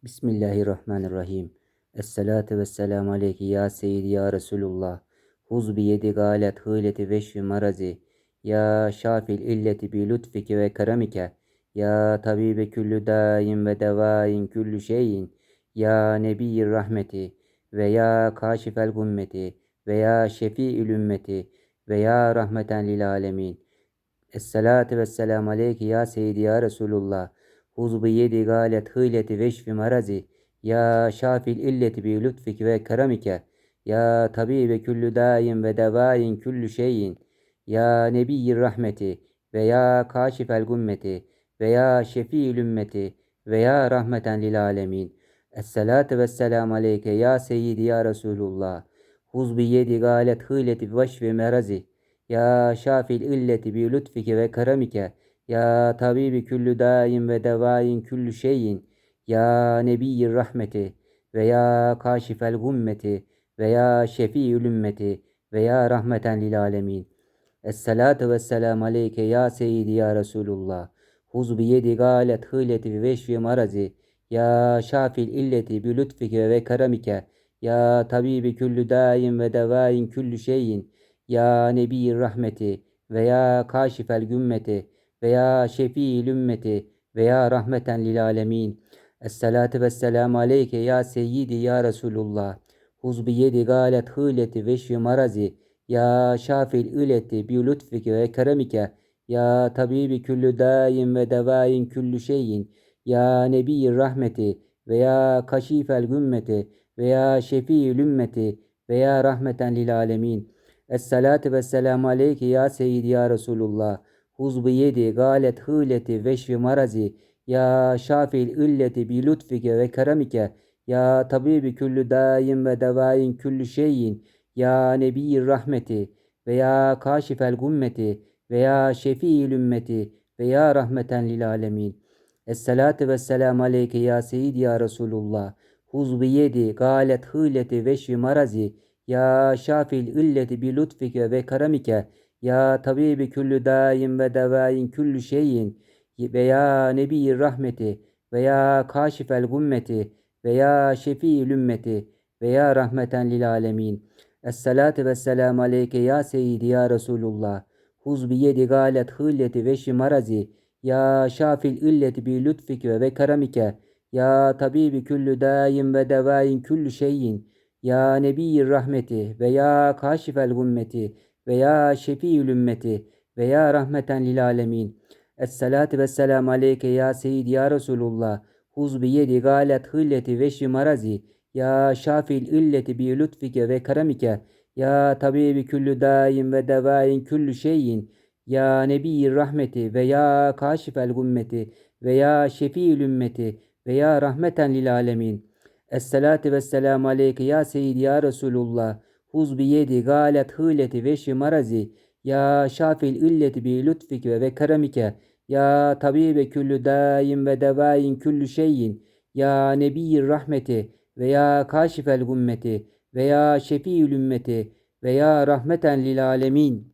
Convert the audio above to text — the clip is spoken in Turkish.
Bismillahirrahmanirrahim. Esselatu vesselamu aleyke ya seyyidi ya Resulullah. Huz bi yedi galet hıleti veşfi marazi. Ya şafil illeti bi lütfike ve keramike. Ya tabibe küllü daim ve devain küllü şeyin. Ya nebiyyir rahmeti. Ve ya kaşifel gummeti. Ve ya şefi'ül ümmeti. Ve ya rahmeten lil alemin. Esselatu vesselamu aleyke ya seyyidi ya Resulullah. Huz bi yedi galet hıleti veşfi marazi. Ya şafil illeti bi lütfik ve keramike. Ya tabibe küllü daim ve devain küllü şeyin. Ya nebiyyir rahmeti. Ve ya kaşifel gummeti. Ve ya şefi'ül ümmeti. Ve ya rahmeten lil alemin. Esselatu vesselamu aleyke ya seyyidi ya Resulullah. Huz bi yedi galet hıleti veşfi marazi. Ya şafil illeti bi lütfike ve keramike. Ya tabibi küllü daim ve devain küllü şeyin. Ya nebiyyir rahmeti. Ve ya kaşifel gummeti. Ve ya şefi'ül ümmeti. Ve ya rahmeten lil alemin. Esselatu vesselamu aleyke ya seyyidi ya Resulullah. Huz bi yedi galet hıleti ve veşfi marazi. Ya şafil illeti bi lütfike ve keramike. Ya tabibi küllü daim ve devain küllü şeyin. Ya nebiyyir rahmeti. Ve ya kaşifel gümmeti veya şefi'il ümmeti veya rahmeten lil alemin. Esselatu vesselamu aleyke ya seyyidi ya Resulullah. Huz bi yedi galet hıleti ve şi marazi. Ya şafil ületi bi lütfike ve keremike. Ya tabibi küllü daim ve devain küllü şeyin. Ya nebiyyir rahmeti veya kaşifel gümmeti veya şefi'il ümmeti veya rahmeten lil alemin. Esselatu vesselamu aleyke ya seyyidi ya Resulullah. Huz bi yedi galet hıleti veşvi marazi. Ya şafil illeti bi lütfike ve keramike. Ya tabibi küllü daim ve devain küllü şeyin. Ya nebiyyir rahmeti ve ya kaşifel gummeti ve ya şefi'il ümmeti ve rahmeten lil alemin. Esselatu vesselamu aleyke ya seyyidi ya Resulullah. Huz bi yedi galet hıleti veşvi marazi. Ya şafil illeti bi lütfike ve keramike. Ya tabibi küllü daim ve devain küllü şeyin veya nebi rahmeti veya kaşifel gummeti veya şefi'il ümmeti veya rahmeten lil alemin. Esselatu vesselamu aleyke ya seyyidi ya Resulullah. Huz bi yedi galet hilleti ve şimarazi. Ya şafil illeti bi lütfike ve keramike. Ya tabibi küllü daim ve devain küllü şeyin. Ya nebi rahmeti veya kaşifel gummeti veya şefi'ül ümmeti veya rahmeten lil alemin. Esselatu vesselamu aleyke ya seyyidi ya Resulullah. Huz bi yedi galet hilleti ve şimarazi. Ya şafil illeti bi lütfike ve karamike. Ya tabibi küllü daim ve devain küllü şeyin. Ya nebi rahmeti ve ya kaşifel gummeti ve ya şefi'ül ümmeti ve ya rahmeten lil alemin. Esselatu vesselamu aleyke ya seyyidi ya Resulullah. Huz bi yedi galet hıleti ve şimarazi. Ya şafil illeti bi lütfike ve keremike. Ya tabibe küllü daim ve devain küllü şeyin. Ya nebiyyir rahmeti ve ya kaşifel gummeti ve ya şefi'ül ümmeti ve ya rahmeten lil alemin.